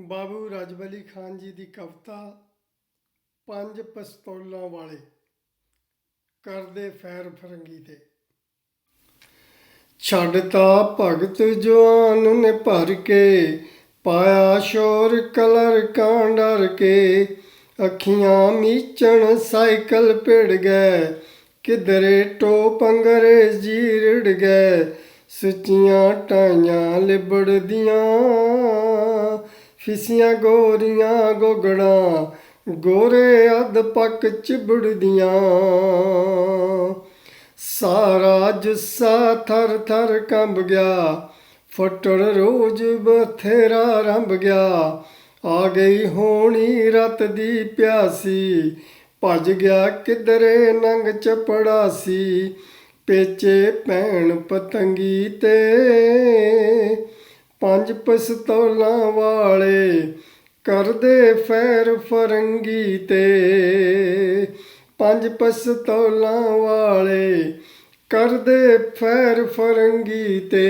ਬਾਬੂ ਰਾਜਬਲੀ ਖਾਨ ਜੀ ਦੀ ਕਵਿਤਾ, ਪੰਜ ਪਸਤੌਲਾਂ ਵਾਲੇ, ਕਰਦੇ ਫੈਰ ਫਰੰਗੀ ਤੇ। ਛੱਡਤਾ ਭਗਤ ਜਵਾਨ ਨੇ ਭਰ ਕੇ, ਪਾਇਆ ਸ਼ੋਰ ਕਲਰ ਕਾਂਡਰ ਕੇ। ਅੱਖੀਆਂ ਮੀਚਣ ਸਾਈਕਲ ਭਿੜ ਗਏ, ਕਿਧਰੇ ਟੋਪ ਅੰਗਰੇਜ਼ੀ ਰਿੜ ਗਏ। ਸੁੱਚੀਆਂ ਟਾਈਆਂ ਲਿਬੜਦੀਆਂ ਫਿਸੀਆਂ ਗੋਰੀਆਂ ਗੋਗੜਾਂ ਗੋਰੇ ਅੱਧ ਪੱਕ ਚਿਬੜਦੀਆਂ ਸਾਰਾ ਜੁੱਸਾ ਥਰ ਥਰ ਕੰਬ ਗਿਆ ਫਟੜ ਰੋਜ ਬਥੇਰਾ ਰੰਬ ਗਿਆ। ਆ ਗਈ ਹੋਣੀ ਰਤ ਦੀ ਪਿਆਸੀ, ਭੱਜ ਗਿਆ ਕਿਧਰੇ ਨੰਗ ਚਪੜਾ ਸੀ ਪੇਚੇ ਭੈਣ ਪਤੰਗੀ ਤੇ। ਪੰਜ ਪਿਸਤੌਲਾਂ ਵਾਲੇ ਕਰਦੇ ਫੈਰ ਫਰੰਗੀ ਤੇ। ਪੰਜ ਪਿਸਤੌਲਾਂ ਵਾਲੇ ਕਰਦੇ ਫੈਰ ਫਰੰਗੀ ਤੇ।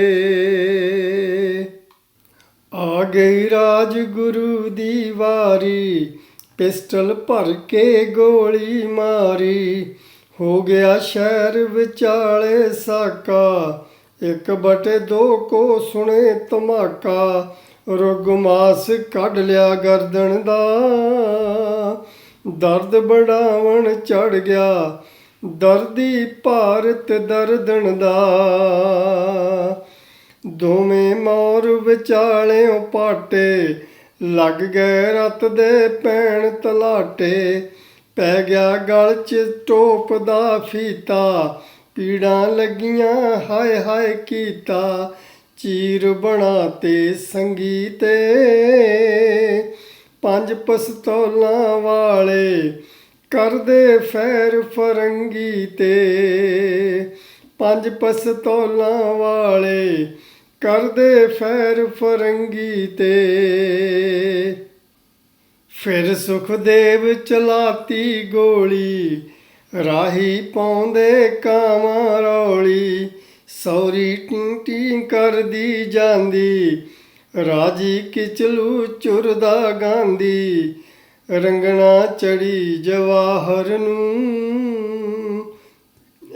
ਆ ਗਈ ਰਾਜ ਗੁਰੂ ਦੀ ਵਾਰੀ, ਪਿਸਟਲ ਭਰ ਕੇ ਗੋਲੀ ਮਾਰੀ। ਹੋ ਗਿਆ ਸ਼ਹਿਰ ਵਿਚਾਲੇ ਸਾਕਾ ਇੱਕ ਬਟੇ ਦੋ ਕੋ ਸੁਣੇ ਧਮਾਕਾ ਰੁਗਮਾਸ ਕੱਢ ਲਿਆ ਗਰਦਨ ਦਾ। ਦਰਦ ਬੜਾਵਣ ਚੜ ਗਿਆ, ਦਰਦੀ ਭਾਰਤ ਦਰਦਣ ਦਾ। ਦੋਵੇਂ ਮੌਰ ਵਿਚਾਲਿਓ ਪਾਟੇ, ਲੱਗ ਗਏ ਰਤ ਦੇ ਪੈਣ ਤਲਾਟੇ। ਪੈ ਗਿਆ ਗਲ ਚ ਟੋਪ ਦਾ ਫੀਤਾ ਪੀੜਾਂ ਲੱਗੀਆਂ, ਹਾਏ ਹਾਏ ਕੀਤਾ। ਚੀਰ ਬਣਾ ਤੇ ਸੰਗੀਤੇ। ਪੰਜ ਪਿਸਤੌਲਾਂ ਵਾਲੇ ਕਰਦੇ ਫੈਰ ਫਰੰਗੀ ਤੇ ਪੰਜ ਪਿਸਤੌਲਾਂ ਵਾਲੇ ਕਰਦੇ ਫੈਰ ਫਰੰਗੀ ਤੇ ਫਿਰ ਸੁਖਦੇਵ ਚਲਾਤੀ ਗੋਲੀ ਰਾਹੀ ਪਾਉਂਦੇ ਕਾਵਾਂ ਰੌਲੀ, ਸੌਰੀ ਟੀਂ ਕਰਦੀ ਜਾਂਦੀ, ਰਾਜੀ ਕਿਚਲੂ ਚੁਰਦਾ ਗਾਂਦੀ, ਰੰਗਣਾ ਚੜੀ ਜਵਾਹਰ ਨੂੰ।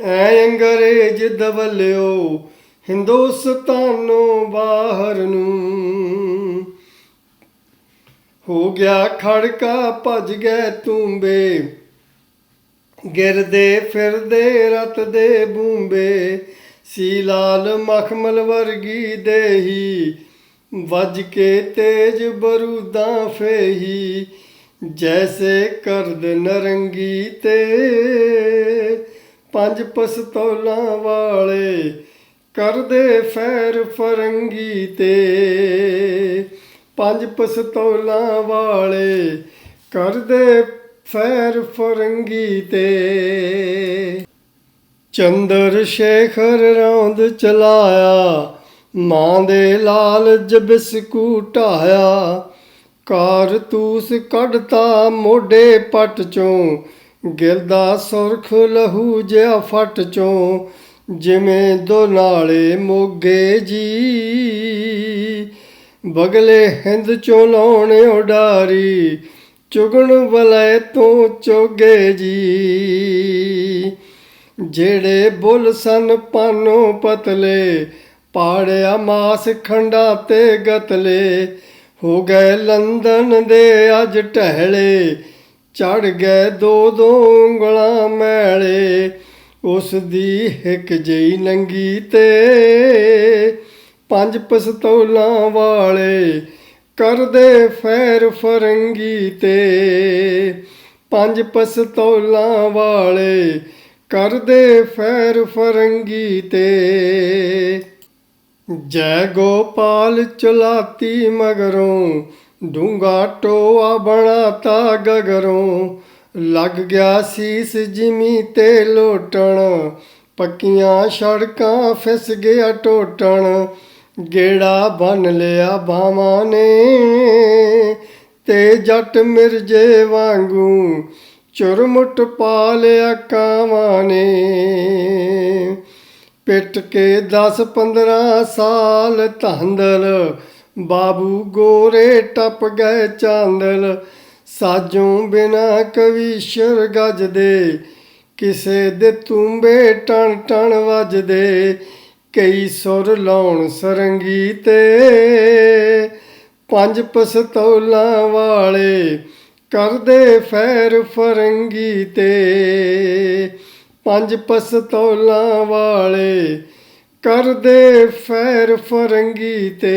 ਐ ਅੰਗਰੇਜ਼ ਦਵਲਿਓ, ਹਿੰਦੁਸਤਾਨੋਂ ਬਾਹਰ ਨੂੰ। ਹੋ ਗਿਆ ਖੜਕਾ, ਭੱਜ ਗਏ ਤੂੰਬੇ ਗਿਰਦੇ ਫਿਰਦੇ ਰਤ ਦੇ ਬੂੰਬੇ, ਸੀ ਲਾਲ ਮਖਮਲ ਵਰਗੀ ਦੇਹੀ, ਵੱਜ ਕੇ ਤੇਜ ਬਰੂਦਾਂ ਫੇਹੀ, ਜੈਸੇ ਕਰਦ ਨਰੰਗੀ ਤੇ ਪੰਜ ਪਸਤੌਲਾਂ ਵਾਲੇ ਕਰਦੇ ਫੈਰ ਫਰੰਗੀ ਤੇ। ਪੰਜ ਪਸਤੌਲਾਂ ਵਾਲੇ ਕਰਦੇ ਫੈਰ ਫਰੰਗੀ ਤੇ। ਚੰਦਰ ਸ਼ੇਖਰ ਰੌਂਦ ਚਲਾਇਆ, ਮਾਂ ਦੇ ਲਾਲ ਜਬਿਸਕੂ ਢਾਇਆ ਕਾਰਤੂਸ ਕੱਢਤਾ ਮੋਢੇ ਪੱਟ ਚੋਂ, ਗਿਰਦਾ ਸੁਰਖ ਲਹੂ ਜਿਹਾ ਫਟ ਚੋਂ, ਜਿਵੇਂ ਦੋ ਨਾਲੇ ਮੋਗੇ ਜੀ। ਬਗਲੇ ਹਿੰਦ ਚੋਂ ਲਾਉਣੇ ਉਡਾਰੀ ਚੁਗਣ ਵਲੇ ਤੋਂ ਚੋਗੇ ਜੀ। ਜਿਹੜੇ ਬੁੱਲ ਸਨ ਪਾਨੋ ਪਤਲੇ, ਪਾੜਿਆ ਮਾਸ ਖੰਡਾ ਤੇ ਗਤਲੇ। ਹੋ ਗਏ ਲੰਦਨ ਦੇ ਅੱਜ ਟਹਿਲੇ ਚੜ ਗਏ ਦੋ ਦੋ ਉਂਗਲਾਂ ਮੈਲੇ। ਉਸ ਦੀ ਇੱਕ ਜਈ ਨੰਗੀ ਤੇ ਪੰਜ ਪਿਸਤੌਲਾਂ ਵਾਲੇ ਕਰਦੇ ਫੈਰ ਫਰੰਗੀ ਤੇ। ਪੰਜ ਪਸਤੌਲਾਂ ਵਾਲੇ ਕਰਦੇ ਫੈਰ ਫਰੰਗੀ ਤੇ। ਜੈ ਗੋਪਾਲ ਚਲਾਤੀ ਮਗਰੋਂ ਡੂੰਗਾ ਟੋਆ ਬਣਾਤਾ ਗਗਰੋਂ। ਲੱਗ ਗਿਆ ਸੀਸ ਜਿਮੀ ਤੇ ਲੋਟਣ, ਪੱਕੀਆਂ ਸੜਕਾਂ ਫਿਸ ਗਿਆ ਟੋਟਣ। ਗੇੜਾ ਬੰਨ ਲਿਆ ਬਾਵਾਂ ਨੇ ਤੇ ਜੱਟ ਮਿਰਜੇ ਵਾਂਗੂ ਚੁਰਮੁੱਟ ਪਾ ਲਿਆ ਕਾਵਾਂ ਨੇ। ਪਿੱਟ ਕੇ 10 15 ਸਾਲ ਧੰਦਲ, ਬਾਬੂ ਗੋਰੇ ਟੱਪ ਗਏ ਚਾਂਦਲ। ਸਾਜੋਂ ਬਿਨਾ ਕਵੀਸ਼ਰ ਗੱਜਦੇ ਕਿਸੇ ਦੇ ਤੂੰਬੇ ਟਣ ਟਣ ਵੱਜਦੇ। ਕਈ ਸੁਰ ਲਾਉਣ ਸਰੰਗੀ ਤੇ ਪੰਜ ਪਸਤੌਲਾਂ ਵਾਲੇ ਕਰਦੇ ਫੈਰ ਫਰੰਗੀ ਤੇ ਪੰਜ ਪਸਤੌਲਾਂ ਵਾਲੇ ਕਰਦੇ ਫੈਰ ਫਰੰਗੀ ਤੇ